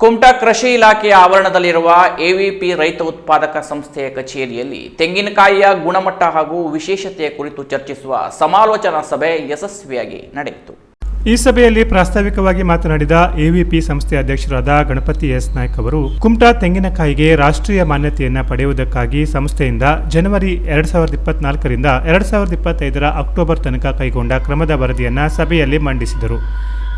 ಕುಮಟಾ ಕೃಷಿ ಇಲಾಖೆಯ ಆವರಣದಲ್ಲಿರುವ ಎವಿಪಿ ರೈತ ಉತ್ಪಾದಕ ಸಂಸ್ಥೆಯ ಕಚೇರಿಯಲ್ಲಿ ತೆಂಗಿನಕಾಯಿಯ ಗುಣಮಟ್ಟ ಹಾಗೂ ವಿಶೇಷತೆಯ ಕುರಿತು ಚರ್ಚಿಸುವ ಸಮಾಲೋಚನಾ ಸಭೆ ಯಶಸ್ವಿಯಾಗಿ ನಡೆಯಿತು. ಈ ಸಭೆಯಲ್ಲಿ ಪ್ರಾಸ್ತಾವಿಕವಾಗಿ ಮಾತನಾಡಿದ ಎವಿಪಿ ಸಂಸ್ಥೆ ಅಧ್ಯಕ್ಷರಾದ ಗಣಪತಿ ಎಸ್ ನಾಯ್ಕ್ ಅವರು, ಕುಮಟಾ ತೆಂಗಿನಕಾಯಿಗೆ ರಾಷ್ಟ್ರೀಯ ಮಾನ್ಯತೆಯನ್ನು ಪಡೆಯುವುದಕ್ಕಾಗಿ ಸಂಸ್ಥೆಯಿಂದ ಜನವರಿ ಎರಡ್ ಸಾವಿರದ ಇಪ್ಪತ್ನಾಲ್ಕರಿಂದ ಎರಡ್ ಸಾವಿರದ ಇಪ್ಪತ್ತೈದರ ಅಕ್ಟೋಬರ್ ತನಕ ಕೈಗೊಂಡ ಕ್ರಮದ ವರದಿಯನ್ನು ಸಭೆಯಲ್ಲಿ ಮಂಡಿಸಿದರು.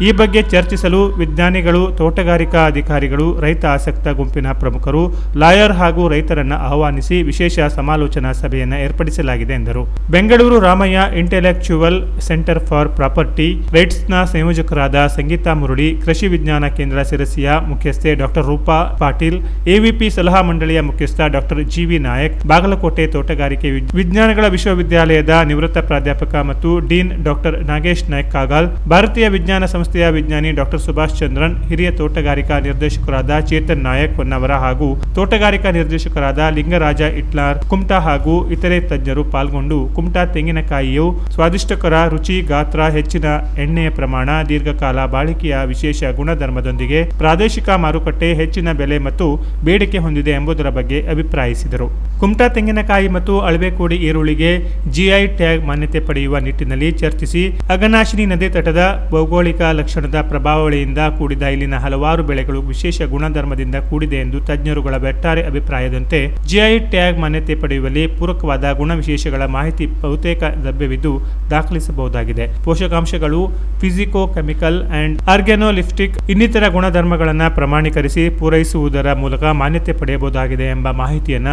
ಈ ಬಗ್ಗೆ ಚರ್ಚಿಸಲು ವಿಜ್ಞಾನಿಗಳು, ತೋಟಗಾರಿಕಾ ಅಧಿಕಾರಿಗಳು, ರೈತ ಆಸಕ್ತ ಗುಂಪಿನ ಪ್ರಮುಖರು, ಲಾಯರ್ ಹಾಗೂ ರೈತರನ್ನ ಆಹ್ವಾನಿಸಿ ವಿಶೇಷ ಸಮಾಲೋಚನಾ ಸಭೆಯನ್ನು ಏರ್ಪಡಿಸಲಾಗಿದೆ ಎಂದರು. Bengaluru Ramaiah intellectual centre for property ರೈಟ್ಸ್ನ ಸಂಯೋಜಕರಾದ ಸಂಗೀತಾ ಮುರುಳಿ, ಕೃಷಿ ವಿಜ್ಞಾನ ಕೇಂದ್ರ ಸಿರಸಿಯ ಮುಖ್ಯಸ್ಥೆ ಡಾಕ್ಟರ್ ರೂಪಾ ಪಾಟೀಲ್ ಎವಿಪಿ ಸಲಹಾ ಮಂಡಳಿಯ ಮುಖ್ಯಸ್ಥ ಡಾಕ್ಟರ್ ಜಿವಿ ನಾಯಕ್, ಬಾಗಲಕೋಟೆ ತೋಟಗಾರಿಕೆ ವಿಜ್- ವಿಜ್ಞಾನಗಳ ವಿಶ್ವವಿದ್ಯಾಲಯದ ನಿವೃತ್ತ ಪ್ರಾಧ್ಯಾಪಕ ಮತ್ತು ಡೀನ್ ಡಾಕ್ಟರ್ ನಾಗೇಶ್ ನಾಯ್ಕ್ ಕಾಗಾಲ್ ಭಾರತೀಯ ವಿಜ್ಞಾನ ಸಂಸ್ಥೆಯ ವಿಜ್ಞಾನಿ ಡಾಕ್ಟರ್ ಸುಭಾಷ್ ಚಂದ್ರನ್, ಹಿರಿಯ ತೋಟಗಾರಿಕಾ ನಿರ್ದೇಶಕರಾದ ಚೇತನ್ ನಾಯಕ್ ಹೊನ್ನವರ ಹಾಗೂ ತೋಟಗಾರಿಕಾ ನಿರ್ದೇಶಕರಾದ ಲಿಂಗರಾಜ ಇಟ್ಲಾರ್, ಕುಮಟಾ ಹಾಗೂ ಇತರೆ ತಜ್ಞರು ಪಾಲ್ಗೊಂಡು ಕುಮಟಾ ತೆಂಗಿನಕಾಯಿಯು ಸ್ವಾದಿಷ್ಟಕರ ರುಚಿ, ಗಾತ್ರ, ಹೆಚ್ಚಿನ ಎಣ್ಣೆಯ ಪ್ರಮಾಣ, ದೀರ್ಘಕಾಲ ಬಾಳಿಕೆಯ ವಿಶೇಷ ಗುಣಧರ್ಮದೊಂದಿಗೆ ಪ್ರಾದೇಶಿಕ ಮಾರುಕಟ್ಟೆ, ಹೆಚ್ಚಿನ ಬೆಲೆ ಮತ್ತು ಬೇಡಿಕೆ ಹೊಂದಿದೆ ಎಂಬುದರ ಬಗ್ಗೆ ಅಭಿಪ್ರಾಯಿಸಿದರು. ಕುಮಟಾ ತೆಂಗಿನಕಾಯಿ ಮತ್ತು ಅಳವೆಕೋಡಿ ಈರುಳ್ಳಿಗೆ ಜಿಐ ಟ್ಯಾಗ್ ಮಾನ್ಯತೆ ಪಡೆಯುವ ನಿಟ್ಟಿನಲ್ಲಿ ಚರ್ಚಿಸಿ ಅಗನಾಶಿನಿ ನದಿ ತಟದ ಭೌಗೋಳಿಕ ಲಕ್ಷಣದ ಪ್ರಭಾವಳಿಯಿಂದ ಕೂಡಿದ ಇಲ್ಲಿನ ಹಲವಾರು ಬೆಳೆಗಳು ವಿಶೇಷ ಗುಣಧರ್ಮದಿಂದ ಕೂಡಿದೆ ಎಂದು ತಜ್ಞರುಗಳ ಒಟ್ಟಾರೆ ಅಭಿಪ್ರಾಯದಂತೆ ಜಿಐ ಟ್ಯಾಗ್ ಮಾನ್ಯತೆ ಪಡೆಯುವಲ್ಲಿ ಪೂರಕವಾದ ಗುಣವಿಶೇಷಗಳ ಮಾಹಿತಿ ಬಹುತೇಕ ಲಭ್ಯವಿದ್ದು ದಾಖಲಿಸಬಹುದಾಗಿದೆ. ಪೋಷಕಾಂಶಗಳು, ಫಿಸಿಕೋ ಕೆಮಿಕಲ್ ಅಂಡ್ ಆರ್ಗ್ಯಾನೋಲಿಫ್ಟಿಕ್ ಇನ್ನಿತರ ಗುಣಧರ್ಮಗಳನ್ನು ಪ್ರಮಾಣೀಕರಿಸಿ ಪೂರೈಸುವುದರ ಮೂಲಕ ಮಾನ್ಯತೆ ಪಡೆಯಬಹುದಾಗಿದೆ ಎಂಬ ಮಾಹಿತಿಯನ್ನ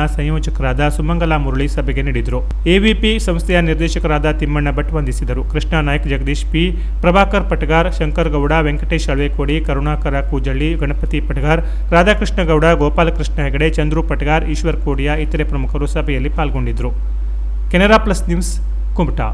ಸಂಯೋಜಕರಾದ ಸುಮಂಗಲ ಮುರಳಿ ಸಭೆಗೆ ನೀಡಿದರು. ಎವಿಪಿ ಸಂಸ್ಥೆಯ ನಿರ್ದೇಶಕರಾದ ತಿಮ್ಮಣ್ಣ ಭಟ್ ವಂದಿಸಿದರು. ಕೃಷ್ಣ ನಾಯ್ಕ್, ಜಗದೀಶ್ ಪಿ, ಪ್ರಭಾಕರ್ ಪಟಗಾರ್, ಶಂಕರ್ ಗೌಡ, ವೆಂಕಟೇಶ್ ಅಳ್ವೆಕೋಡಿ, ಕರುಣಾಕರ ಕೂಜಳ್ಳಿ, ಗಣಪತಿ ಪಟಗಾರ್ ರಾಧಾಕೃಷ್ಣ ಗೌಡ ಗೋಪಾಲಕೃಷ್ಣ ಹೆಗಡೆ, ಚಂದ್ರು ಪಟಗಾರ್, ಈಶ್ವರ್ ಕೋಡಿಯಾ, ಇತರೆ ಪ್ರಮುಖರು ಸಭೆಯಲ್ಲಿ ಪಾಲ್ಗೊಂಡಿದ್ದರು. Canara plus news Kumta.